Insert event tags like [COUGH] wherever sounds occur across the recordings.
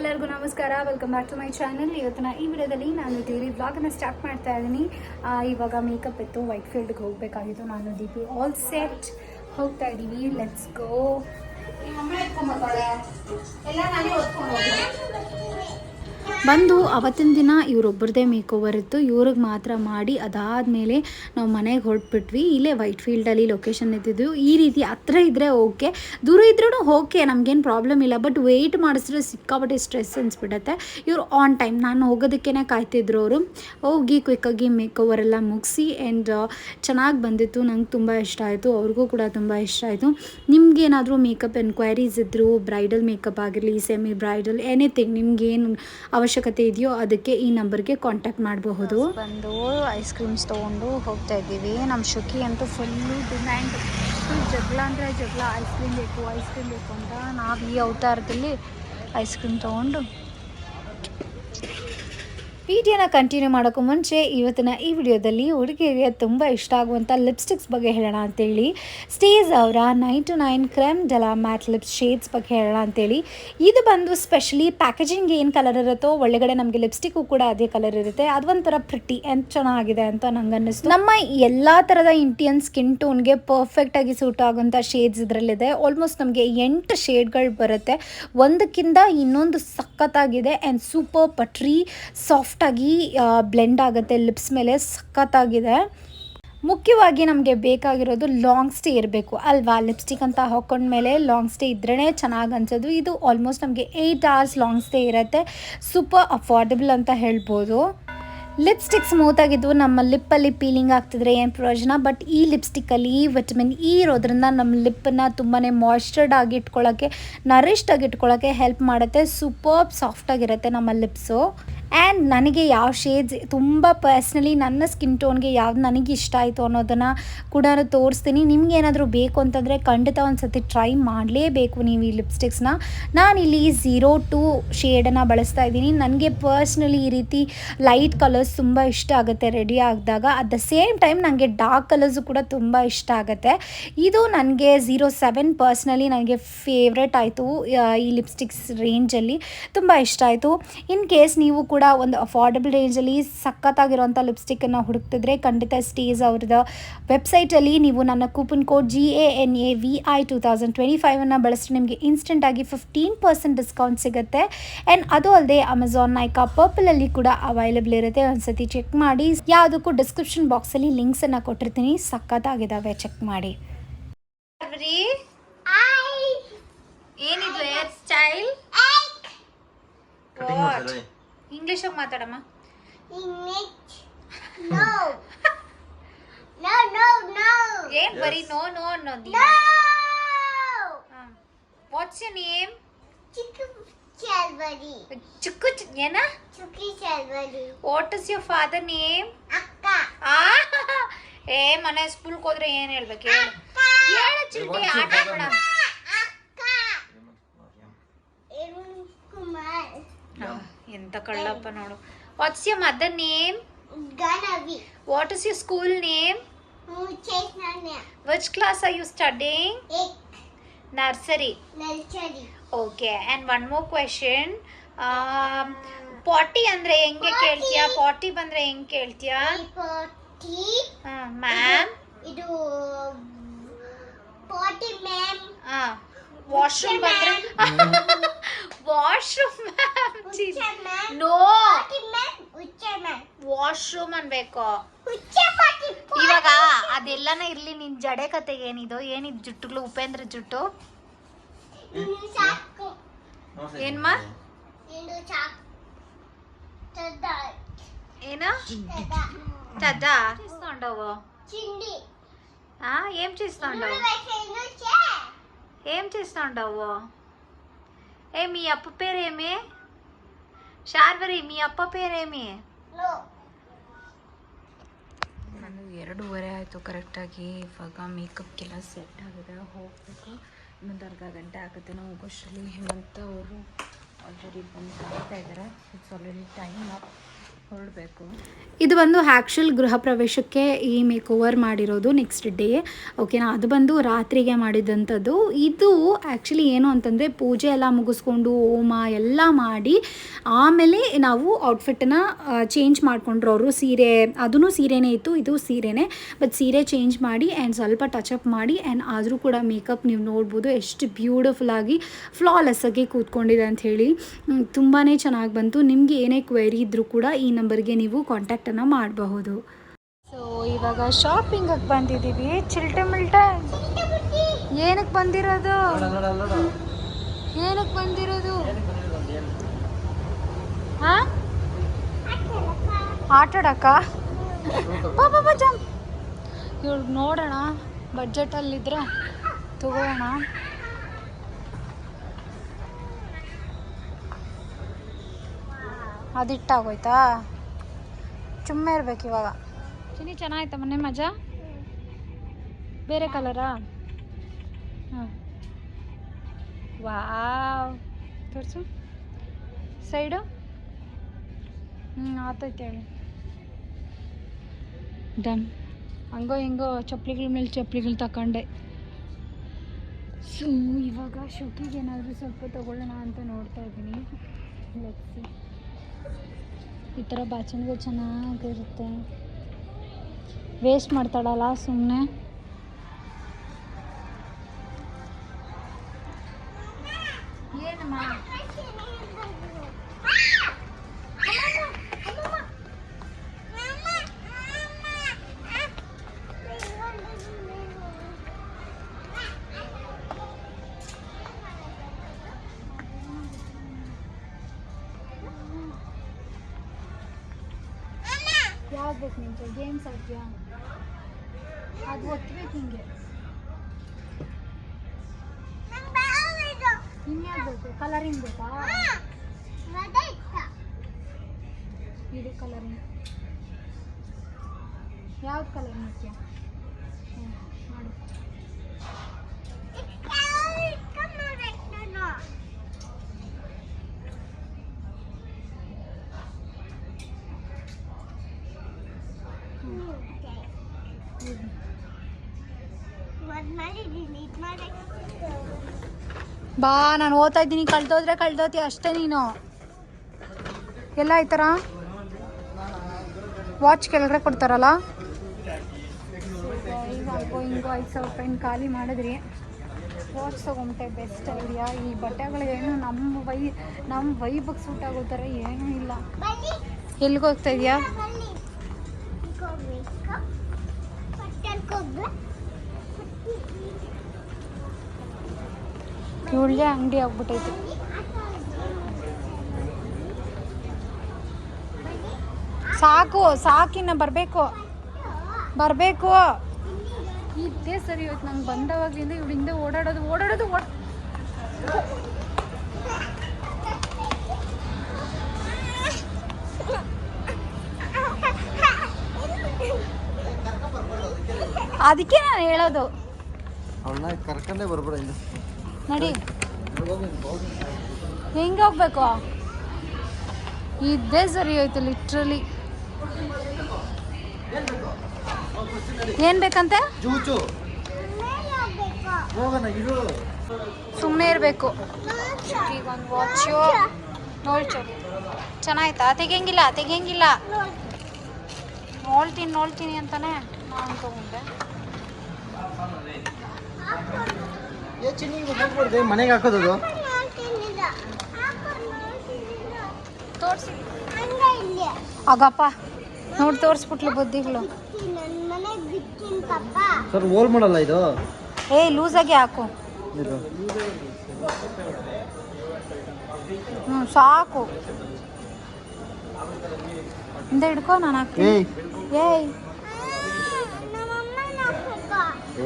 ಎಲ್ಲರಿಗೂ ನಮಸ್ಕಾರ. Welcome back to my channel ಇವತ್ತಿನ ಈ ವಿಡಿಯೋದಲ್ಲಿ ನಾನು ಡೈಲಿ ವ್ಲಾಗನ್ನು ಸ್ಟಾರ್ಟ್ ಮಾಡ್ತಾ ಇದ್ದೀನಿ. ಇವಾಗ ಮೇಕಪ್ ಇತ್ತು ವೈಟ್ ಫೀಲ್ಡ್ಗೆ ಹೋಗಬೇಕಾಗಿತ್ತು. ನಾನು ದೀಪಿ ಆಲ್ ಸೆಟ್ ಹೋಗ್ತಾ ಇದ್ದೀವಿ. ಲೆಟ್ಸ್ ಗೋ ಬಂದು ಅವತ್ತಿನ ದಿನ ಇವರೊಬ್ಬರದೇ ಮೇಕ್ ಓವರ್ ಇತ್ತು. ಇವ್ರಿಗೆ ಮಾತ್ರ ಮಾಡಿ ಅದಾದಮೇಲೆ ನಾವು ಮನೆಗೆ ಹೊರಟ್ಬಿಟ್ವಿ. ಇಲ್ಲೇ ವೈಟ್ ಫೀಲ್ಡಲ್ಲಿ ಲೊಕೇಶನ್ ಇದ್ದಿದ್ದು. ಈ ರೀತಿ ಹತ್ರ ಇದ್ದರೆ ಓಕೆ. ದೂರ ಇದ್ರೂ ಓಕೆ, ನಮಗೇನು ಪ್ರಾಬ್ಲಮ್ ಇಲ್ಲ. ಬಟ್ ವೆಯ್ಟ್ ಮಾಡಿಸಿದ್ರೆ ಸಿಕ್ಕಾಪಟ್ಟೆ ಸ್ಟ್ರೆಸ್ ಅನ್ಸ್ಬಿಡತ್ತೆ. ಇವರು ಆನ್ ಟೈಮ್ ನಾನು ಹೋಗೋದಕ್ಕೇ ಕಾಯ್ತಿದ್ರು ಅವರು. ಹೋಗಿ ಕ್ವಿಕ್ಕಾಗಿ ಮೇಕ್ ಓವರ್ ಎಲ್ಲ ಮುಗಿಸಿ ಆ್ಯಂಡ್ ಚೆನ್ನಾಗಿ ಬಂದಿತ್ತು. ನಂಗೆ ತುಂಬ ಇಷ್ಟ ಆಯಿತು. ಅವ್ರಿಗೂ ಕೂಡ ತುಂಬ ಇಷ್ಟ ಆಯಿತು. ನಿಮಗೇನಾದರೂ ಮೇಕಪ್ ಎನ್ಕ್ವೈರೀಸ್ ಇದ್ದರು ಬ್ರೈಡಲ್ ಮೇಕಪ್ ಆಗಿರಲಿ, ಸೆಮಿ ಬ್ರೈಡಲ್ ಎನಿಥಿಂಗ್ ನಿಮ್ಗೇನು ಅವಶ್ಯಕತೆ ಇದೆಯೋ ಅದಕ್ಕೆ ಈ ನಂಬರ್ಗೆ ಕಾಂಟ್ಯಾಕ್ಟ್ ಮಾಡಬಹುದು. ಬಂದು ಐಸ್ ಕ್ರೀಮ್ಸ್ ತೊಗೊಂಡು ಹೋಗ್ತಾ ಇದ್ದೀವಿ. ನಮ್ಮ ಶುಕಿ ಅಂತೂ ಫುಲ್ಲು ಡಿಮ್ಯಾಂಡ್ ಜಗಳ ಅಂದರೆ ಜಗಳ. ಐಸ್ ಕ್ರೀಮ್ ಬೇಕು ಐಸ್ ಕ್ರೀಮ್ ಬೇಕು ಅಂತ ನಾವು ಈ ಅವತಾರದಲ್ಲಿ ಐಸ್ ಕ್ರೀಮ್ ತೊಗೊಂಡು ವಿಡಿಯೋನ ಕಂಟಿನ್ಯೂ ಮಾಡೋಕ್ಕೂ ಮುಂಚೆ ಇವತ್ತಿನ ಈ ವಿಡಿಯೋದಲ್ಲಿ ಹುಡುಗಿಯರಿಗೆ ತುಂಬ ಇಷ್ಟ ಆಗುವಂಥ ಲಿಪ್ಸ್ಟಿಕ್ಸ್ ಬಗ್ಗೆ ಹೇಳೋಣ ಅಂತೇಳಿ. ಸ್ಟೇಜ್ ಅವರ nine to nine creme de la matte lips shades ಬಗ್ಗೆ ಹೇಳೋಣ ಅಂತೇಳಿ. ಇದು ಬಂದು ಸ್ಪೆಷಲಿ ಪ್ಯಾಕೇಜಿಂಗ್ ಏನು ಕಲರ್ ಇರುತ್ತೋ ಒಳಗಡೆ ನಮಗೆ ಲಿಪ್ಸ್ಟಿಕ್ಕು ಕೂಡ ಅದೇ ಕಲರ್ ಇರುತ್ತೆ. ಅದೊಂಥರ ಪ್ರಿಟಿ ಎಂತ ಚೆನ್ನಾಗಿದೆ ಅಂತ ನಂಗೆ ಅನ್ನಿಸ್ತು. ನಮ್ಮ ಎಲ್ಲ ಥರದ ಇಂಡಿಯನ್ ಸ್ಕಿನ್ ಟೋನ್ಗೆ ಪರ್ಫೆಕ್ಟಾಗಿ ಸೂಟ್ ಆಗುವಂಥ ಶೇಡ್ಸ್ ಇದರಲ್ಲಿದೆ. ಆಲ್ಮೋಸ್ಟ್ ನಮಗೆ ಎಂಟು ಶೇಡ್ಗಳು ಬರುತ್ತೆ. ಒಂದಕ್ಕಿಂತ ಇನ್ನೊಂದು ಸಖತ್ತಾಗಿದೆ ಆ್ಯಂಡ್ ಸೂಪರ್ ಪಟ್ರಿ ಸಾಫ್ಟಾಗಿ ಬ್ಲೆಂಡ್ ಆಗುತ್ತೆ ಲಿಪ್ಸ್ ಮೇಲೆ ಸಖತ್ತಾಗಿದೆ. ಮುಖ್ಯವಾಗಿ ನಮಗೆ ಬೇಕಾಗಿರೋದು ಲಾಂಗ್ ಸ್ಟೇ ಇರಬೇಕು. ಅಲ್ವಾ? ಲಿಪ್ಸ್ಟಿಕ್ ಅಂತ ಹಾಕೊಂಡ್ಮೇಲೆ ಲಾಂಗ್ ಸ್ಟೇ ಇದ್ರೇ ಚೆನ್ನಾಗಿ ಅನ್ಸೋದು. ಇದು ಆಲ್ಮೋಸ್ಟ್ ನಮಗೆ ಏಯ್ಟ್ ಅವರ್ಸ್ ಲಾಂಗ್ ಸ್ಟೇ ಇರುತ್ತೆ. ಸೂಪರ್ ಅಫೋರ್ಡೆಬಲ್ ಅಂತ ಹೇಳ್ಬೋದು. ಲಿಪ್ಸ್ಟಿಕ್ ಸ್ಮೂತ್ ಆಗಿದ್ದು ನಮ್ಮ ಲಿಪ್ಪಲ್ಲಿ ಪೀಲಿಂಗ್ ಆಗ್ತಿದ್ರೆ ಏನು ಪ್ರಯೋಜನ? ಬಟ್ ಈ ಲಿಪ್ಸ್ಟಿಕ್ಕಲ್ಲಿ ವಿಟಮಿನ್ ಇ ಇರೋದ್ರಿಂದ ನಮ್ಮ ಲಿಪ್ಪನ್ನು ತುಂಬಾ ಮಾಯ್ಶ್ಚರ್ಡ್ ಆಗಿ ಇಟ್ಕೊಳ್ಳೋಕ್ಕೆ ನರಿಷ್ಡ್ ಆಗಿ ಇಟ್ಕೊಳ್ಳೋಕ್ಕೆ ಹೆಲ್ಪ್ ಮಾಡುತ್ತೆ. ಸೂಪರ್ ಸಾಫ್ಟಾಗಿರುತ್ತೆ ನಮ್ಮ ಲಿಪ್ಸು ಆ್ಯಂಡ್ ನನಗೆ ಯಾವ ಶೇಡ್ಸ್ ತುಂಬ ಪರ್ಸ್ನಲಿ ನನ್ನ ಸ್ಕಿನ್ ಟೋನ್ಗೆ ಯಾವ್ದು ನನಗೆ ಇಷ್ಟ ಆಯಿತು ಅನ್ನೋದನ್ನು ಕೂಡ ತೋರಿಸ್ತೀನಿ. ನಿಮ್ಗೆ ಏನಾದರೂ ಬೇಕು ಅಂತಂದರೆ ಖಂಡಿತ ಒಂದು ಸತಿ ಟ್ರೈ ಮಾಡಲೇಬೇಕು ನೀವು ಈ ಲಿಪ್ಸ್ಟಿಕ್ಸ್ನ ನಾನಿಲ್ಲಿ ಝೀರೋ ಟು ಶೇಡನ್ನು ಬಳಸ್ತಾ ಇದ್ದೀನಿ. ನನಗೆ ಪರ್ಸ್ನಲಿ ಈ ರೀತಿ ಲೈಟ್ ಕಲರ್ಸ್ ತುಂಬ ಇಷ್ಟ ಆಗುತ್ತೆ ರೆಡಿ ಆಗಿದಾಗ. ಅಟ್ ದ ಸೇಮ್ ಟೈಮ್ ನನಗೆ ಡಾರ್ಕ್ ಕಲರ್ಸು ಕೂಡ ತುಂಬ ಇಷ್ಟ ಆಗುತ್ತೆ. ಇದು ನನಗೆ ಝೀರೋ ಸೆವೆನ್ ಪರ್ಸ್ನಲಿ ನನಗೆ ಫೇವ್ರೆಟ್ ಆಯಿತು ಈ ಲಿಪ್ಸ್ಟಿಕ್ಸ್ ರೇಂಜಲ್ಲಿ ತುಂಬ ಇಷ್ಟ ಆಯಿತು. ಇನ್ ಕೇಸ್ ನೀವು ಕೂಡ ಒಂದು ಅಫೋರ್ಡಬಲ್ ರೇಂಜಲ್ಲಿ ಸಖತ್ತಾಗಿರುವಂಥ ಲಿಪ್ಸ್ಟಿಕ್ಕನ್ನು ಹುಡುಕ್ತಿದ್ರೆ ಖಂಡಿತ ಸ್ಟೇಜ್ ಅವ್ರದ್ದು ವೆಬ್ಸೈಟಲ್ಲಿ ನೀವು ನನ್ನ coupon code G A N A V I two thousand twenty ಫೈವನ್ನು ಬಳಸಿ ನಿಮಗೆ ಇನ್ಸ್ಟೆಂಟಾಗಿ ಫಿಫ್ಟೀನ್ ಪರ್ಸೆಂಟ್ ಡಿಸ್ಕೌಂಟ್ ಸಿಗುತ್ತೆ. ಆ್ಯಂಡ್ ಅದು ಅಲ್ಲದೆ ಅಮೆಝಾನ್ ನೈಕಾ ಪರ್ಪಲಲ್ಲಿ ಕೂಡ ಅವೈಲೇಬಲ್ ಇರುತ್ತೆ. ಒಂದ್ಸತಿ ಚೆಕ್ ಮಾಡಿ. ಯಾವುದಕ್ಕೂ ಡಿಸ್ಕ್ರಿಪ್ಷನ್ ಬಾಕ್ಸಲ್ಲಿ ಲಿಂಕ್ಸನ್ನು ಕೊಟ್ಟಿರ್ತೀನಿ. ಸಖತ್ತಾಗಿದ್ದಾವೆ ಚೆಕ್ ಮಾಡಿ. ಏನಿದು? ಹೇರ್ ಸ್ಟೈಲ್ ಕಟಿಂಗ್ ಮಾಡ್ತಾರೆ? ಇಂಗ್ಲೀಷಾಗ ಮಾತಾಡಮ್ಮ English. No. no, no, no. ಏನ್ ಬರೀ ನೋ ನೋ ಅನ್ನೋದು No. What's you name Chicken Chalvari. Chikku ಚಿ- ಏನ Chucky Chalvari. What is your father name Akka. ಆ ಏ ಮನೆ ಸ್ಕೂಲ್ಗೆ ಹೋದ್ರೆ ಏನ್ ಹೇಳ್ಬೇಕು ಹೇಳು ಹೇಳು ಚಿಲ್ಟಿ ಆಟ ಆಡೋಣ Akka. ಎಂತ ಕಳ್ಳಪ್ಪ ನೋಡು. What's your mother name Ganavi. What is your school name. Which class are you studying. Nursery. Okay and one more question potty ಅಂದ್ರೆ ಹೆಂಗೆ ಕೇಳ್ತೀಯಾ? ಪಾಟಿ ಬಂದ್ರೆ ಹೆಂಗ್ ಕೇಳ್ತೀಯಾ. ಮ್ಯಾಮ್ ಇದು ಪಾಟಿ ಮ್ಯಾಮ್ ವಾಶ್ರೂಮ್ ಬಂದ್ರೆ [LAUGHS] ವಾಶ್ರೂಮ್ ಹುಚ್ಚ ಮ್ಯಾಮ್ ನೋ ಪಾಟಿ ಮ್ಯಾಮ್ ಹುಚ್ಚ ಮ್ಯಾಮ್ ವಾಶ್ರೂಮ್ ಅನ್ಬೇಕು ಹುಚ್ಚ ಪಾಟಿ ಇವಾಗ ಅದೆಲ್ಲನ ಇರ್ಲಿ ನಿನ್ ಜಡೆ ಕತೆಗೆ ಏನಿದು ಏನಿದ್ ಜುಟ್ಟುಗಳು ಉಪೇಂದ್ರ ಜುಟ್ಟು ಇನ್ನು ಸಾಕು ಏನ್ಮಾ? ಇನ್ನು ಸಾಕು ತದ ಏನ ತದ తదా చేస్తుండవు ಚಿಂಡಿ ఆ ఏం చేస్తుండవు ಇನ್ನು ಚೇ ఏం చేస్తుండవు ఏ మీ అప్ప పేరేమి శార్వరి మీ ಅಪ್ಪ ಪೇರೇಮಿ ನಾನು ಎರಡೂವರೆ ಆಯಿತು ಕರೆಕ್ಟಾಗಿ. ಇವಾಗ ಮೇಕಪ್ಗೆಲ್ಲ ಸೆಟ್ ಆಗಿದೆ. ಹೋಗ್ಬೇಕು. ಇನ್ನೊಂದು ಅರ್ಧ ಗಂಟೆ ಆಗುತ್ತೆ. ನಾವು ಹೋಗೋಷ್ಟರಲ್ಲಿ ಹೇಮಂತ ಅವರು ಆಲ್ರೆಡಿ ಬಂದು ಕಾಣ್ತಾ ಇದ್ದಾರೆ. ಇಟ್ಸ್ ಆಲ್ರೆಡಿ ಟೈಮ್ ಅಪ್ ಇದು ಬಂದು ಆ್ಯಕ್ಚುಲ್ ಗೃಹ ಪ್ರವೇಶಕ್ಕೆ ಈ ಮೇಕ್ ಓವರ್ ಮಾಡಿರೋದು ನೆಕ್ಸ್ಟ್ ಡೇ ಓಕೆನಾ ಅದು ಬಂದು ರಾತ್ರಿಗೆ ಮಾಡಿದಂಥದ್ದು. ಇದು ಆ್ಯಕ್ಚುಲಿ ಏನು ಅಂತಂದರೆ ಪೂಜೆ ಎಲ್ಲ ಮುಗಿಸ್ಕೊಂಡು ಹೋಮ ಎಲ್ಲ ಮಾಡಿ, ಆಮೇಲೆ ನಾವು ಔಟ್ಫಿಟ್ಟನ್ನು ಚೇಂಜ್ ಮಾಡಿಕೊಂಡ್ರು ಅವರು ಸೀರೆ ಅದೂ ಸೀರೆನೇ ಇತ್ತು, ಇದು ಸೀರೆನೇ. ಬಟ್ ಸೀರೆ ಚೇಂಜ್ ಮಾಡಿ ಆ್ಯಂಡ್ ಸ್ವಲ್ಪ ಟಚಪ್ ಮಾಡಿ ಆ್ಯಂಡ್ ಆದರೂ ಕೂಡ ಮೇಕಪ್ ನೀವು ನೋಡ್ಬೋದು, ಎಷ್ಟು ಬ್ಯೂಟಿಫುಲ್ ಆಗಿ ಫ್ಲಾಲೆಸ್ಸಾಗಿ ಕೂತ್ಕೊಂಡಿದೆ ಅಂತ ಹೇಳಿ ತುಂಬಾ ಚೆನ್ನಾಗಿ ಬಂತು. ನಿಮಗೆ ಏನೇ ಕ್ವೆರಿ ಇದ್ದರೂ ಕೂಡ ಈ ನಂಬರ್ಗೆ ನೀವು ಕಾಂಟ್ಯಾಕ್ಟನ್ನು ಮಾಡಬಹುದು. ಸೊ ಇವಾಗ ಶಾಪಿಂಗಿಗೆ ಬಂದಿದ್ದೀವಿ. ಚಿಲ್ಟೆ ಮಿಲ್ಟೆ. ಏನಕ್ಕೆ ಬಂದಿರೋದು? ಏನಕ್ಕೆ ಬಂದಿರೋದು? ಹಾಂ? ಆಟಾಡಕ್ಕ ಬಾ ಜಂಪ್ ಇವ್ರಿಗೆ ನೋಡೋಣ. ಬಡ್ಜೆಟಲ್ಲಿದ್ರೆ ತಗೋಣ. ಅದಿಟ್ಟಾಗೋಯ್ತಾ? ಸುಮ್ಮನೆ ಇರ್ಬೇಕು ಇವಾಗ. ಚಿನ್ನಿ ಚೆನ್ನಾಯ್ತಾ ಮೊನ್ನೆ ಮಜಾ? ಬೇರೆ ಕಲರಾ? ಹಾಂ ವಾವ್. ತೋರಿಸು. ಸೈಡು? ಹ್ಞೂ ಆತೈತೆ ಹೇಳಿ. ಡನ್. ಹಂಗೋ ಹಿಂಗೋ ಚಪ್ಪಲಿಗಳ ಮೇಲೆ ಚಪ್ಪಲಿಗಳು ತಗೊಂಡೆ ಸೊ ಇವಾಗ ಶುಕಿಗೆ ಏನಾದರೂ ಸ್ವಲ್ಪ ತಗೊಳ್ಳೋಣ ಅಂತ ನೋಡ್ತಾ ಇದ್ದೀನಿ. ಲೆಕ್ಸಿ ಈ ಥರ ಬಾಚಣಿಗೆ ಚೆನ್ನಾಗಿರುತ್ತೆ. ವೇಸ್ಟ್ ಮಾಡ್ತಾಳಲ್ಲ ಸುಮ್ಮನೆ ಯಾವ್ದು ಬೇಕು ನಿಮಗೆ ಗೇಮ್ಸ್ ಆಡ್ತೀಯಾ ಅದು ಒತ್ತಬೇಕು ಹಿಂಗೆ. ಇನ್ಯಾಗಬೇಕು ಬೇಕು? ಕಲರಿಂಗ್ ಬೇಕಾ? ಇದು ಕಲರಿಂಗ್ ಯಾವ ಕಲರ್ ಮಾಡ್ತೀಯಾ ಹ್ಞೂ ಮಾಡು ಹ್ಞೂ ಬಾ, ನಾನು ಓದ್ತಾ ಇದ್ದೀನಿ. ಕಳ್ದೋದ್ರೆ ಕಳ್ದೋತಿ ಅಷ್ಟೇ ನೀನು. ಎಲ್ಲ ಈ ಥರ? ವಾಚ್ ಕೆಳಗಡೆ ಕೊಡ್ತಾರಲ್ಲ? ಹಂಗೋ ಹಿಂಗೋ ಐದು ಸಾವಿರ ರೂಪಾಯಿನ ಖಾಲಿ ಮಾಡಿದ್ರಿ ವಾಚ್ ತೊಗೊಂಬಿಟ್ಟೆ ಬೆಸ್ಟ್ ಐಡಿಯಾ ಈ ಬಟ್ಟೆಗಳು ಏನು ನಮ್ಮ ವೈ ನಮ್ಮ ವೈಬಕ್ಕೆ ಸೂಟ್ ಆಗೋ ಥರ ಏನೂ ಇಲ್ಲ. ಎಲ್ಲಿಗೆ ಹೋಗ್ತಾ ಇದೆಯಾ? ಒಳ್ಳೆ ಅಂಗಡಿ ಆಗ್ಬಿಟ್ಟೈತೆ ಸಾಕು ಸಾಕಿನ್ನ ಬರಬೇಕು ಬರಬೇಕು. ಇದೇ ಸರಿ ಹೋಯ್ತು ನಂಗೆ ಬಂದವಾಗ್ಲಿಂದ ಇವಳು ಹಿಂದೆ ಓಡಾಡೋದು ಓಡಾಡೋದು ಓಡ. ಅದಕ್ಕೆ ನಾನು ಹೇಳೋದು. ಅವಳನ್ನ ಕರ್ಕೊಂಡೇ ಬರ್ಬೇಡ ನಡಿ. ಹೆಂಗೆ ಹೋಗ್ಬೇಕು ಇದ್ದೇ ಸರಿ ಹೋಯ್ತು ಲಿಟ್ರಲಿ ಏನು ಬೇಕಂತೆ? ಸುಮ್ಮನೆ ಇರಬೇಕು. ಈಗ ಒಂದು ವಾಚು ನೋಡ್ಚು. ಚೆನ್ನಾಯ್ತಾ? ತೆಗಿಯಂಗಿಲ್ಲ ತೆಗಿಯಂಗಿಲ್ಲ. ನೋಡ್ತೀನಿ ನೋಡ್ತೀನಿ ಅಂತಾನೆ ನಾನು ತಗೊಂಡೆ ಏ ಚಿನ್ನಿ ಹೋಗ್ಬಾರ್ದೆ ಮನೆಗೆ ಹಾಕೋದು ತೋರಿಸಿ ಆಗಪ್ಪ ನೋಡಿ ತೋರಿಸ್ಬಿಟ್ಲು ಬುದ್ಧಿಗಳು. ಸರ್ ಹೋಲ್ ಮಾಡಲ್ಲ ಇದು? ಏಯ್ ಲೂಸಾಗಿ ಹಾಕು. ಇದು. ಹ್ಞೂ ಸಾಕು. ಹಿಂದೆ ಹಿಡ್ಕೋ ನಾನು ಹಾಕ್ತೀನಿ. ಏಯ್.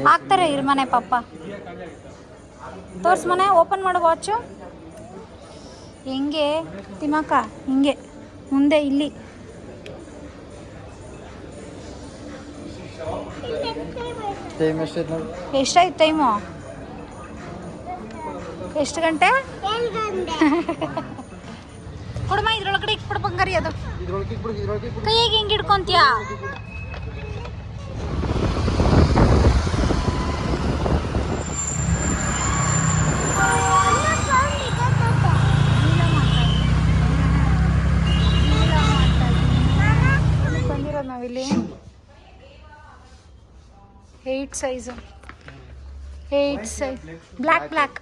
ಹಾಕ್ತಾರೆ ಇರ್ ಮನೆ ಪಪ್ಪ. ತೋರ್ಸ್ ಮನೆ ಓಪನ್ ಮಾಡು ವಾಚು ಹೆಂಗೆ ತಿಮ್ಮಕ್ಕ ಹಿಂಗೆ ಮುಂದೆ ಇಲ್ಲಿ. ಎಷ್ಟಾಯ್ತು ಟೈಮು ಎಷ್ಟು ಗಂಟೆ? ಕೊಡಮ್ಮ ಇದ್ರೊಳಗಡೆ ಇಟ್ಬಿಡು ಬಂಗಾರಿ ಅದು. ಕೈಯಾಗ ಹೆಂಗೆ ಹಿಡ್ಕೊಂತೀಯ ಬಂದಿರೋದು ನಾವಿಲ್ಲಿ eight size eight size black black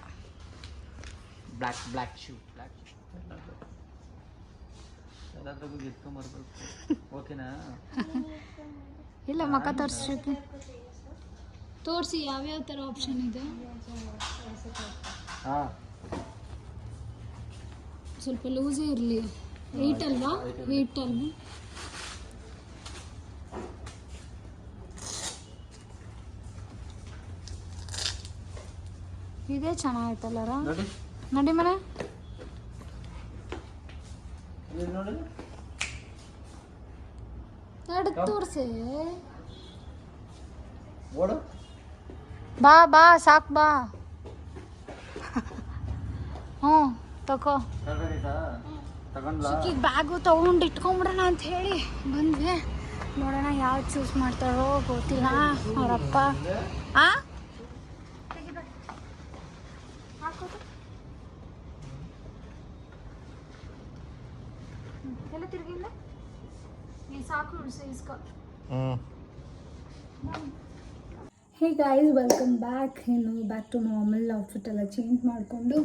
black black shoe black ಎಲ್ಲಾದ್ರಾಗೂ ಎತ್ಕೊಂಬರ್ಬೇಕು ಓಕೆನಾ ಇಲ್ಲ ಮಕ್ಕ ತೋರಿಸ್ಲಿಕ್ಕೆ ತೋರಿಸಿ ಯಾವ್ಯಾವ ಥರ ಆಪ್ಷನ್ ಇದೆ? ಹಾಂ. ಸ್ವಲ್ಪ ಲೂಸೇ ಇರಲಿ. ಏಯ್ಟ್ ಅಲ್ವಾ? ಏಯ್ಟ್ ಅಲ್ವಾ? ಇದೇ ಚೆನ್ನಾಗೈತಲ್ಲರ ನೋಡಿ. ಮನೆ. ನೋಡಿ. ತೋರಿಸಿ. ಓಡು. ಬಾ ಬಾ ಸಾಕು ಬಾ. ಹ್ಞೂ ತಕೋ. ಸುಕ್ಕಿಗೆ ಈಗ ಬ್ಯಾಗು ತೊಗೊಂಡು ಇಟ್ಕೊಂಬಿಡೋಣ ಅಂತ ಹೇಳಿ ಬಂದ್ವಿ. ನೋಡೋಣ ಯಾವ್ದು ಚೂಸ್ ಮಾಡ್ತಾರೋ ಗೊತ್ತಿಲ್ಲ. ಅವರಪ್ಪ. ಆ ಎಲ್ಲ ತಿರ್ಗಿಲ್ಲ ನೀ ಸಾಕು ಇಸ್ಕೊ ಹೇ ಗಾಯ್ಸ್ ವೆಲ್ಕಮ್ ಬ್ಯಾಕ್ ಇನ್ನು ಬ್ಯಾಕ್ ಟು ನಾರ್ಮಲ್ ಔಟ್ಫಿಟ್ ಎಲ್ಲ ಚೇಂಜ್ ಮಾಡಿಕೊಂಡು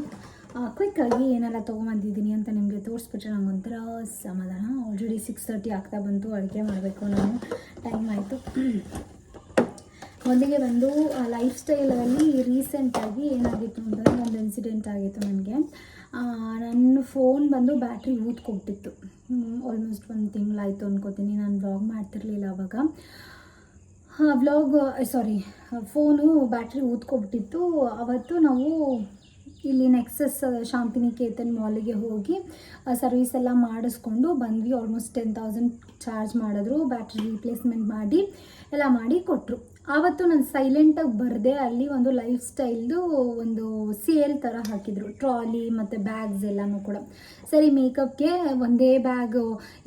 ಕ್ವಿಕ್ಕಾಗಿ ಏನೆಲ್ಲ ತೊಗೊಂಬಂದಿದ್ದೀನಿ ಅಂತ ನಿಮಗೆ ತೋರಿಸ್ಬಿಟ್ರೆ ನಂಗೆ ಒಂಥರ ಸಮಾಧಾನ. ಆಲ್ರೆಡಿ ಸಿಕ್ಸ್ ತರ್ಟಿ ಆಗ್ತಾ ಬಂತು ಅಡುಗೆ ಮಾಡಬೇಕು ನಾನು. ಟೈಮ್ ಆಯಿತು. ಮೊದಲಿಗೆ ಬಂದು ಲೈಫ್ ಸ್ಟೈಲಲ್ಲಿ ರೀಸೆಂಟಾಗಿ ಏನಾಗಿತ್ತು ಅಂತಂದರೆ ಒಂದು ಇನ್ಸಿಡೆಂಟ್ ಆಗಿತ್ತು ನನಗೆ. ನನ್ನ ಫೋನ್ ಬಂದು ಬ್ಯಾಟ್ರಿ ಊದ್ಕೊಟ್ಟಿತ್ತು. ಆಲ್ಮೋಸ್ಟ್ ಒಂದು ತಿಂಗಳಾಯಿತು ಅನ್ಕೋತೀನಿ, ನಾನು ಬ್ಲಾಗ್ ಮಾಡ್ತಿರ್ಲಿಲ್ಲ ಅವಾಗ. ವ್ಲಾಗ್ ಸಾರಿ ಫೋನು ಬ್ಯಾಟ್ರಿ ಊದ್ಕೊಬಿಟ್ಟಿತ್ತು. ಅವತ್ತು ನಾವು ಇಲ್ಲಿ ನೆಕ್ಸಸ್ ಶಾಂತಿನಿಕೇತನ್ ಮಾಲಿಗೆ ಹೋಗಿ ಸರ್ವಿಸ್ ಎಲ್ಲ ಮಾಡಿಸ್ಕೊಂಡು ಬಂದ್ವಿ. ಆಲ್ಮೋಸ್ಟ್ ಟೆನ್ ತೌಸಂಡ್ ಚಾರ್ಜ್ ಮಾಡಿದ್ರು. ಬ್ಯಾಟ್ರಿ ರೀಪ್ಲೇಸ್ಮೆಂಟ್ ಮಾಡಿ, ಎಲ್ಲ ಮಾಡಿ ಕೊಟ್ಟರು ಆವತ್ತು ನಾನು ಸೈಲೆಂಟಾಗಿ ಬರದೆ ಅಲ್ಲಿ ಒಂದು ಲೈಫ್ ಸ್ಟೈಲ್ದು ಒಂದು ಸೇಲ್ ಥರ ಹಾಕಿದರು. ಟ್ರಾಲಿ ಮತ್ತು ಬ್ಯಾಗ್ಸ್ ಎಲ್ಲನೂ ಕೂಡ. ಸರಿ ಮೇಕಪ್ಗೆ ಒಂದೇ ಬ್ಯಾಗ್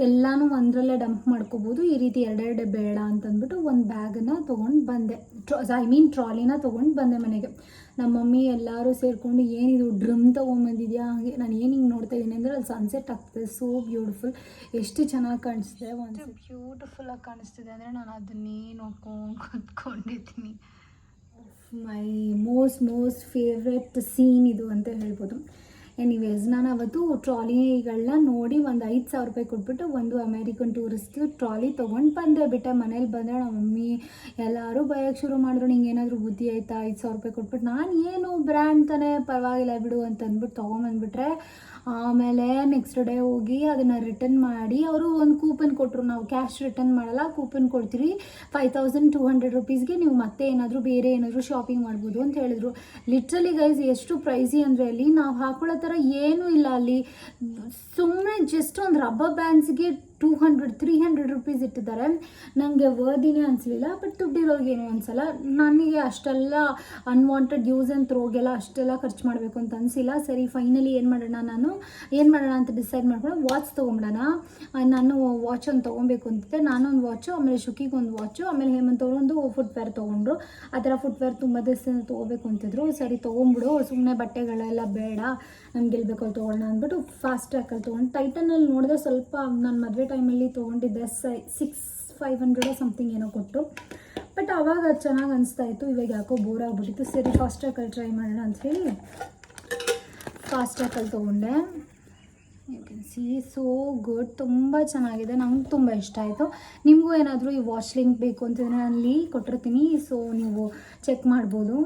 ಎಲ್ಲನೂ ಒಂದರಲ್ಲೇ ಡಂಪ್ ಮಾಡ್ಕೋಬೋದು. ಈ ರೀತಿ ಎರಡೆರಡು ಬೇಡ ಅಂತಂದ್ಬಿಟ್ಟು ಒಂದು ಬ್ಯಾಗನ್ನು ತೊಗೊಂಡು ಬಂದೆ. ಟ್ರಾ ಐ ಮೀನ್ ಟ್ರಾಲಿನ ತೊಗೊಂಡು ಬಂದೆ ಮನೆಗೆ. ನಮ್ಮ ಮಮ್ಮಿ ಎಲ್ಲರೂ ಸೇರಿಕೊಂಡು ಏನಿದು ಡ್ರಮ್ ತೊಗೊಂಬಂದಿದ್ಯಾ? ಹಾಗೆ ನಾನು ಏನು ಹಿಂಗೆ ನೋಡ್ತಾ ಇದ್ದೀನಿ ಅಂದರೆ ಅಲ್ಲಿ ಸನ್ಸೆಟ್ ಆಗ್ತದೆ. ಸೋ ಬ್ಯೂಟಿಫುಲ್ ಎಷ್ಟು ಚೆನ್ನಾಗಿ ಕಾಣಿಸ್ತಿದೆ ಒಂದು ಬ್ಯೂಟಿಫುಲ್ಲಾಗಿ ಕಾಣಿಸ್ತಿದೆ ಅಂದರೆ ನಾನು ಅದನ್ನೇ ನೋಡ್ಕೊಂಡು ಕುತ್ಕೊಂಡಿದ್ದೀನಿ. My most most favourite scene ಇದು ಅಂತ ಹೇಳ್ಬೋದು. ಎನಿವೇಸ್ ನಾನು ಅವತ್ತು ಟ್ರಾಲಿಗಳನ್ನ ನೋಡಿ ಒಂದು ಐದು ಸಾವಿರ ರೂಪಾಯಿ ಕೊಟ್ಬಿಟ್ಟು ಒಂದು ಅಮೇರಿಕನ್ ಟೂರಿಸ್ಟ್ ಟ್ರಾಲಿ ತೊಗೊಂಡು ಬಂದೆ. ಬಿಟ್ಟೆ ಮನೇಲಿ ಬಂದರೆ ನಮ್ಮ ಮಮ್ಮಿ ಎಲ್ಲರೂ ಬಯೋಕ್ಕೆ ಶುರು ಮಾಡಿದ್ರು. ನಿಂಗೆ ಏನಾದರೂ ಬುದ್ಧಿ ಆಯಿತಾ? ಐದು ಸಾವಿರ ರೂಪಾಯಿ ಕೊಟ್ಬಿಟ್ಟು ನಾನು ಏನು ಬ್ರ್ಯಾಂಡ್ ತಾನೇ ಪರವಾಗಿಲ್ಲ ಬಿಡು ಅಂತಂದ್ಬಿಟ್ಟು ತೊಗೊಂಬಂದ್ಬಿಟ್ರೆ ಆಮೇಲೆ ನೆಕ್ಸ್ಟ್ ಡೇ ಹೋಗಿ ಅದನ್ನು ರಿಟರ್ನ್ ಮಾಡಿ, ಅವರು ಒಂದು ಕೂಪನ್ ಕೊಟ್ಟರು ನಾವು ಕ್ಯಾಶ್ ರಿಟರ್ನ್ ಮಾಡಲ್ಲ ಕೂಪನ್ ಕೊಡ್ತೀರಿ ಫೈವ್ ತೌಸಂಡ್ ಟೂ ಹಂಡ್ರೆಡ್ ರುಪೀಸ್ಗೆ ನೀವು ಮತ್ತೆ ಏನಾದರೂ ಬೇರೆ ಏನಾದರೂ ಶಾಪಿಂಗ್ ಮಾಡ್ಬೋದು ಅಂತ ಹೇಳಿದ್ರು. ಲಿಟ್ರಲಿ ಗೈಸ್ ಎಷ್ಟು ಪ್ರೈಸಿ ಅಂದರೆ ಅಲ್ಲಿ ನಾವು ಹಾಕೊಳ್ಳೋ ಥರ ಏನೂ ಇಲ್ಲ ಅಲ್ಲಿ. ಸುಮ್ಮನೆ ಜಸ್ಟ್ ಒಂದು rubber ಬ್ಯಾಂಡ್ಸ್ಗೆ two hundred three hundred rupees ಇಟ್ಟಿದ್ದಾರೆ. ನನಗೆ ವರ್ದಿನೇ ಅನಿಸ್ಲಿಲ್ಲ ಬಟ್ ದುಡ್ಡಿರೋರ್ಗೆ ಏನೂ ಅನಿಸಲ್ಲ. ನನಗೆ ಅಷ್ಟೆಲ್ಲ ಅನ್ವಾಂಟೆಡ್ ಯೂಸ್ ಆ್ಯಂಡ್ ತ್ರೋಗೆಲ್ಲ ಅಷ್ಟೆಲ್ಲ ಖರ್ಚು ಮಾಡಬೇಕು ಅಂತ ಅನಿಸಿಲ್ಲ. ಸರಿ ಫೈನಲಿ ಏನು ಮಾಡೋಣ ನಾನು? ಏನು ಮಾಡೋಣ ಅಂತ ಡಿಸೈಡ್ ಮಾಡ್ಕೊಂಡು. ವಾಚ್ ತೊಗೊಂಬಿಡೋಣ. ನಾನು ವಾಚ್ ಒಂದು ತೊಗೊಬೇಕು ಅಂತಿದ್ದೆ. ನಾನು ಒಂದು ವಾಚು ಆಮೇಲೆ ಶುಕಿಗೆ ಒಂದು ವಾಚು ಆಮೇಲೆ ಹೇಮಂತ್ ಅವರು ಒಂದು ಫುಟ್ವೇರ್ ತೊಗೊಂಡ್ರು. ಆ ಥರ ಫುಟ್ವೇರ್ ತುಂಬ ದಿವಸದಿಂದ ತೊಗೋಬೇಕು ಅಂತಿದ್ರು. ಸರಿ, ತೊಗೊಂಬಿಡು. ಸುಮ್ಮನೆ ಬಟ್ಟೆಗಳೆಲ್ಲ ಬೇಡ. ನಮ್ಗೆ ಎಲ್ಲಿ ಬೇಕೋ ಅಲ್ಲಿ ತೊಗೊಳ್ಳೋಣ ಅಂದ್ಬಿಟ್ಟು ಫಾಸ್ಟ್ ಟ್ರ್ಯಾಕಲ್ಲಿ ತೊಗೊಂಡು ಟೈಟನಲ್ಲಿ ನೋಡಿದ್ರೆ ಸ್ವಲ್ಪ ನಾನು ಮದುವೆ ಟೈಮಲ್ಲಿ ತೊಗೊಂಡಿದ್ದೆ ಸೈ ಸಿಕ್ಸ್ ಫೈವ್ ಹಂಡ್ರೆಡ್ ಸಮಥಿಂಗ್ ಏನೋ ಕೊಟ್ಟು. ಬಟ್ ಆವಾಗ ಅದು ಚೆನ್ನಾಗಿ ಅನಿಸ್ತಾ ಇತ್ತು. ಇವಾಗ ಯಾಕೋ ಬೋರ್ ಆಗಿಬಿಟ್ಟಿತ್ತು. ಸರಿ ಫಾಸ್ಟ್ ಟ್ರ್ಯಾಕಲ್ಲಿ ಟ್ರೈ ಮಾಡೋಣ ಅಂತ ಹೇಳಿ ಟ್ರ್ಯಾಕಲ್ಲಿ ತೊಗೊಂಡೆ. ಯು ಸಿ ಸೋ ಗುಡ್ ತುಂಬ ಚೆನ್ನಾಗಿದೆ. ನಂಗೆ ತುಂಬ ಇಷ್ಟ ಆಯಿತು. ನಿಮಗೂ ಏನಾದರೂ ಈ ವಾಶ್ ಲಿಂಕ್ ಬೇಕು ಅಂತಂದರೆ ನಾನು ಅಲ್ಲಿ ಕೊಟ್ಟಿರ್ತೀನಿ. ಸೊ ನೀವು ಚೆಕ್ ಮಾಡ್ಬೋದು.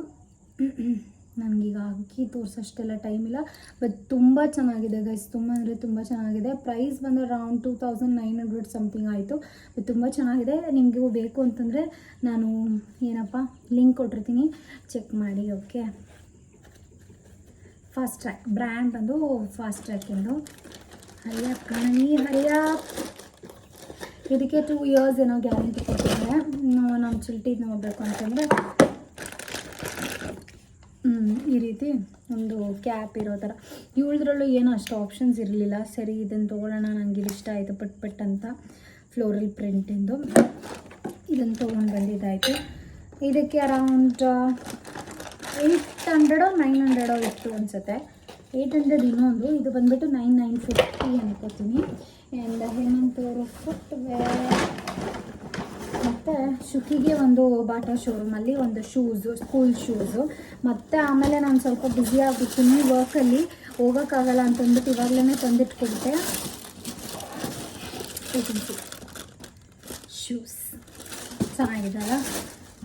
ನನಗೀಗ ಹಾಕಿ ತೋರಿಸೋಷ್ಟೆಲ್ಲ ಟೈಮ್ ಇಲ್ಲ ಬಟ್ ತುಂಬ ಚೆನ್ನಾಗಿದೆ ಗೈಸ್ ತುಂಬ ಅಂದರೆ ತುಂಬ ಚೆನ್ನಾಗಿದೆ. ಪ್ರೈಸ್ ಬಂದು around two thousand nine hundred something ಆಯಿತು. ಬಟ್ ತುಂಬ ಚೆನ್ನಾಗಿದೆ. ನಿಮಗೂ ಬೇಕು ಅಂತಂದರೆ ನಾನು ಏನಪ್ಪ ಲಿಂಕ್ ಕೊಟ್ಟಿರ್ತೀನಿ. ಚೆಕ್ ಮಾಡಿ ಓಕೆ ಫಾಸ್ಟ್ ಟ್ರ್ಯಾಕ್ ಬ್ರ್ಯಾಂಡ್ ಬಂದು ಫಾಸ್ಟ್ ಟ್ರ್ಯಾಕಿಂದು ಹರಿಯಪ್ ಕಣಿ ಹರಿಯಪ್. ಇದಕ್ಕೆ ಟೂ ಇಯರ್ಸ್ ಏನೋ ಗ್ಯಾರಂಟಿ ಕೊಟ್ಟಿದ್ದಾರೆ. ನಮ್ಮ ಚಿಲ್ಟಿ ನೋಡಬೇಕು ಅಂತಂದರೆ ಈ ರೀತಿ ಒಂದು ಕ್ಯಾಪ್ ಇರೋ ಥರ ಇವಳದ್ರಲ್ಲೂ ಏನೂ ಅಷ್ಟು ಆಪ್ಷನ್ಸ್ ಇರಲಿಲ್ಲ. ಸರಿ ಇದನ್ನು ತೊಗೊಳ್ಳೋಣ ನನಗೆ ಇಷ್ಟ ಆಯಿತು, ಪಟ್ ಪಟ್ ಅಂತ ಫ್ಲೋರಲ್ ಪ್ರಿಂಟಿಂದು ಇದನ್ನು ತೊಗೊಂಡು ಬಂದಿದ್ದಾಯಿತು. ಇದಕ್ಕೆ ಅರೌಂಡ್ ಏಯ್ಟ್ ಹಂಡ್ರೆಡೋ ನೈನ್ ಹಂಡ್ರೆಡೋ ಇತ್ತು ಅನಿಸುತ್ತೆ. ಏಯ್ಟ್ ಹಂಡ್ರೆಡ್ ಇನ್ನೊಂದು. ಇದು ಬಂದುಬಿಟ್ಟು ನೈನ್ ನೈನ್ ಫಿಫ್ಟಿ ಅನ್ಕೋತೀನಿ. ಆ್ಯಂಡ್ ಹೇಮಂತ್ ಅವರು ಫುಟ್ ಮತ್ತು ಶುಕಿಗೆ ಒಂದು ಬಾಟಾ ಶೋರೂಮಲ್ಲಿ ಒಂದು ಶೂಸು ಸ್ಕೂಲ್ ಶೂಸು ಮತ್ತು ಆಮೇಲೆ ನಾನು ಸ್ವಲ್ಪ ಬ್ಯುಸಿ ಆಗ್ಬಿಡ್ತೀನಿ ವರ್ಕಲ್ಲಿ ಹೋಗೋಕ್ಕಾಗಲ್ಲ ಅಂತಂದ್ಬಿಟ್ಟು ಇವಾಗಲೇ ತಂದಿಟ್ಕೊಳ್ತೆ. ಶೂಸ್ ಚೆನ್ನಾಗಿದಲ್ಲ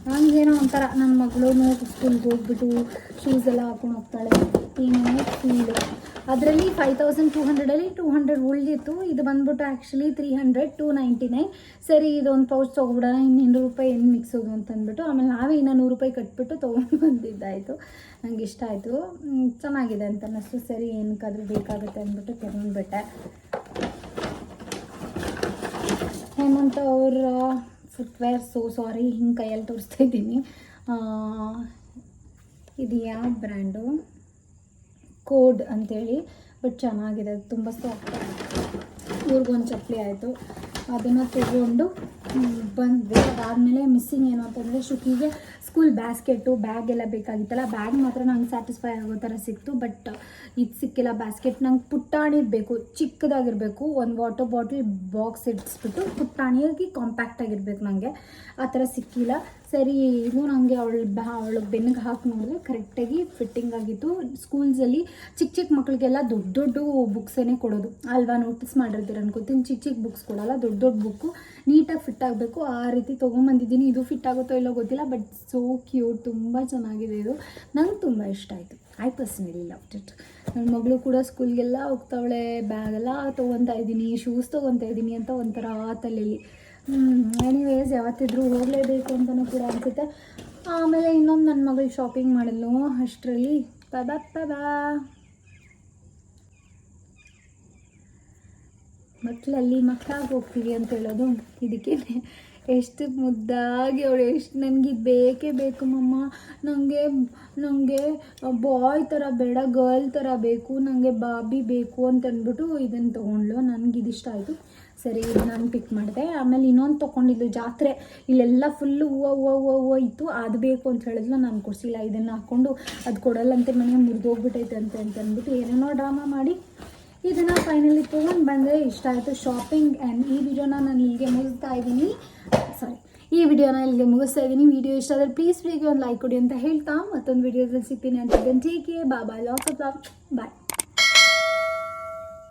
ನನಗೇನೋ ಒಂಥರ ನನ್ನ ಮಗಳು ಸ್ಕೂಲ್ಗೆ ಹೋಗ್ಬಿಟ್ಟು ಶೂಸ್ ಎಲ್ಲ ಹಾಕೊಂಡು ಹೋಗ್ತಾಳೆ. ಏನೇನೋ ಫೀಲು ಅದರಲ್ಲಿ ಫೈವ್ ತೌಸಂಡ್ ಟೂ ಹಂಡ್ರೆಡಲ್ಲಿ ಟೂ ಹಂಡ್ರೆಡ್ ಉಳಿದಿತ್ತು. ಇದು ಬಂದ್ಬಿಟ್ಟು actually three hundred two ninety nine ಸರಿ, ಇದೊಂದು ಪೌಚ್ ತೊಗೊಬಿಡೋಣ ಇನ್ನೂರು ರೂಪಾಯಿ ಏನು ಮಿಕ್ಸೋದು ಅಂತ ಅಂದ್ಬಿಟ್ಟು, ಆಮೇಲೆ ನಾವೇ ಇನ್ನೂ ನೂರು ರೂಪಾಯಿ ಕಟ್ಬಿಟ್ಟು ತೊಗೊಂಡು ಬಂದಿದ್ದಾಯಿತು. ನಂಗೆ ಇಷ್ಟ ಆಯಿತು. ಚೆನ್ನಾಗಿದೆ ಅಂತ ಅನ್ನಿಸ್ತು. ಸರಿ, ಏನಕ್ಕಾದ್ರೂ ಬೇಕಾಗುತ್ತೆ ಅಂದ್ಬಿಟ್ಟು ತೊಗೊಂಡ್ಬಿಟ್ಟೆ ಹೇಮಂತ ಅವರ ಫುಟ್ವೇರ್ ಸೋ ಸಾರಿ ಹಿಂಗೆ ಕೈಯಲ್ಲಿ ತೋರಿಸ್ತಾ ಇದ್ದೀನಿ. ಇದು ಯಾವ ಬ್ರ್ಯಾಂಡು ಕೋಡ್ ಅಂತೇಳಿ, ಬಟ್ ಚೆನ್ನಾಗಿದೆ ತುಂಬ ಸಾಫ್ಟ್ ಇವ್ರಿಗೊಂದು ಚಪ್ಪಲಿ ಆಯಿತು. ಅದನ್ನು ತಗೊಂಡು ಬಂದ್ವಿ. ಅದಾದಮೇಲೆ ಮಿಸ್ಸಿಂಗ್ ಏನು ಅಂತಂದರೆ ಶುಕಿಗೆ ಸ್ಕೂಲ್ ಬ್ಯಾಸ್ಕೆಟು ಬ್ಯಾಗ್ ಎಲ್ಲ ಬೇಕಾಗಿತ್ತಲ್ಲ ಬ್ಯಾಗ್ ಮಾತ್ರ ನಂಗೆ ಸ್ಯಾಟಿಸ್ಫೈ ಆಗೋ ಥರ ಸಿಕ್ತು ಬಟ್ ಇದು ಸಿಕ್ಕಿಲ್ಲ ಬ್ಯಾಸ್ಕೆಟ್ ನಂಗೆ ಪುಟ್ಟಾಣಿ ಬೇಕು ಚಿಕ್ಕದಾಗಿರಬೇಕು, ಒಂದು ವಾಟರ್ ಬಾಟಲ್ ಬಾಕ್ಸ್ ಇಡ್ಸ್ಬಿಟ್ಟು ಪುಟ್ಟಾಣಿಯಾಗಿ ಕಾಂಪ್ಯಾಕ್ಟ್ ಆಗಿರಬೇಕು ನನಗೆ ಆ ಥರ ಸಿಕ್ಕಿಲ್ಲ. ಸರಿ ಇದು ನನಗೆ ಅವಳು ಅವಳು ಬೆನ್ನಿಗೆ ಹಾಕಿ ನೋಡಿದ್ರೆ ಕರೆಕ್ಟಾಗಿ ಫಿಟ್ಟಿಂಗ್ ಆಗಿತ್ತು. ಸ್ಕೂಲ್ಸಲ್ಲಿ ಚಿಕ್ಕ ಚಿಕ್ಕ ಮಕ್ಕಳಿಗೆಲ್ಲ ದೊಡ್ಡ ದೊಡ್ಡ ಬುಕ್ಸೇನೆ ಕೊಡೋದು. ಅಲ್ವಾ ನೋಟಿಸ್ ಮಾಡಿರ್ತೀರ ಅನ್ಕೋತೀನಿ. ಚಿಕ್ಕ ಚಿಕ್ಕ ಬುಕ್ಸ್ ಕೊಡೋಲ್ಲ, ದೊಡ್ಡ ದೊಡ್ಡ ಬುಕ್ಕು ನೀಟಾಗಿ ಫಿಟ್ ಆಗಬೇಕು. ಆ ರೀತಿ ತೊಗೊಂಬಂದಿದ್ದೀನಿ. ಇದು ಫಿಟ್ ಆಗುತ್ತೋ ಇಲ್ಲೋ ಗೊತ್ತಿಲ್ಲ ಬಟ್ ಸೋ ಕ್ಯೂಟ್ ತುಂಬ ಚೆನ್ನಾಗಿದೆ ಇದು. ನಂಗೆ ತುಂಬ ಇಷ್ಟ ಆಯಿತು. ಐ ಪರ್ಸನಲಿ ಲವ್ ಇಟ್ ನನ್ನ ಮಗಳು ಕೂಡ ಸ್ಕೂಲ್ಗೆಲ್ಲ ಹೋಗ್ತಾವಳೆ ಬ್ಯಾಗೆಲ್ಲ ತೊಗೊತಾ ಇದ್ದೀನಿ ಶೂಸ್ ತೊಗೊತಾ ಇದ್ದೀನಿ ಅಂತ ಒಂಥರ ತಲೆಯಲ್ಲಿ ಎನಿವೇಸ್ ಯಾವತ್ತಿದ್ರೂ ಹೋಗಲೇಬೇಕು ಅಂತಲೂ ಕೂಡ ಅನಿಸುತ್ತೆ. ಆಮೇಲೆ ಇನ್ನೊಂದು ನನ್ನ ಮಗಳು ಶಾಪಿಂಗ್ ಮಾಡಿದ್ಲು. ಅಷ್ಟರಲ್ಲಿ ಪದ ಪದ ಮಕ್ಕಳಲ್ಲಿ ಮಕ್ಕಳಾಗಿ ಹೋಗ್ತೀವಿ ಅಂತ ಹೇಳೋದು. ಇದಕ್ಕೆ ಎಷ್ಟು ಮುದ್ದಾಗಿ ಅವಳು, ಎಷ್ಟು ನನಗೆ ಬೇಕೇ ಬೇಕು ಮಮ್ಮ. ನನಗೆ ನನಗೆ ಬಾಯ್ ಥರ ಬೇಡ ಗರ್ಲ್ ಥರ ಬೇಕು ನನಗೆ ಬಾಬಿ ಬೇಕು ಅಂತ ಅಂದ್ಬಿಟ್ಟು ಇದನ್ನು ತೊಗೊಂಡ್ಲು ನನಗೆ ಇದಿಷ್ಟ ಆಯಿತು. ಸರಿ, ನಾನು ಪಿಕ್ ಮಾಡಿದೆ. ಆಮೇಲೆ ಇನ್ನೊಂದು ತೊಗೊಂಡಿದ್ದು ಜಾತ್ರೆ. ಇಲ್ಲೆಲ್ಲ ಫುಲ್ಲು ಹೂವು ಹೂವು ಹೂವು ಹೂವು ಇತ್ತು. ಅದು ಬೇಕು ಅಂತ ಹೇಳಿದ್ಲು. ನಾನು ಕೊಡಿಸಿಲ್ಲ. ಇದನ್ನು ಹಾಕ್ಕೊಂಡು ಅದು ಕೊಡಲ್ಲಂತೆ ಮನೆ ಮುರಿದೋಗ್ಬಿಟ್ಟೈತೆ ಅಂತ ಅಂತ ಅಂದ್ಬಿಟ್ಟು ಏನೇನೋ ಡ್ರಾಮಾ ಮಾಡಿ ಇದನ್ನು ಫೈನಲಿ ತೊಗೊಂಡು ಬಂದರೆ ಇಷ್ಟ ಆಯಿತು ಶಾಪಿಂಗ್ ಆ್ಯಂಡ್ ಈ ವಿಡಿಯೋನ ನಾನು ಇಲ್ಲಿಗೆ ಮುಗಿಸ್ತಾ ಇದ್ದೀನಿ. ಸಾರಿ ಈ ವಿಡಿಯೋನ ಇಲ್ಲಿಗೆ ಮುಗಿಸ್ತಾ ಇದ್ದೀನಿ. ವಿಡಿಯೋ ಇಷ್ಟ ಆದರೆ ಪ್ಲೀಸ್ ಫ್ರೀಗೆ ಒಂದು ಲೈಕ್ ಕೊಡಿ ಅಂತ ಹೇಳ್ತಾ ಮತ್ತೊಂದು ವಿಡಿಯೋದಲ್ಲಿ ಸಿಗ್ತೀನಿ ಅಂತ ಟೇಕ್ ಬಾಯ್ ಲಾಸ್ ಲಾಕ್ ಬಾಯ್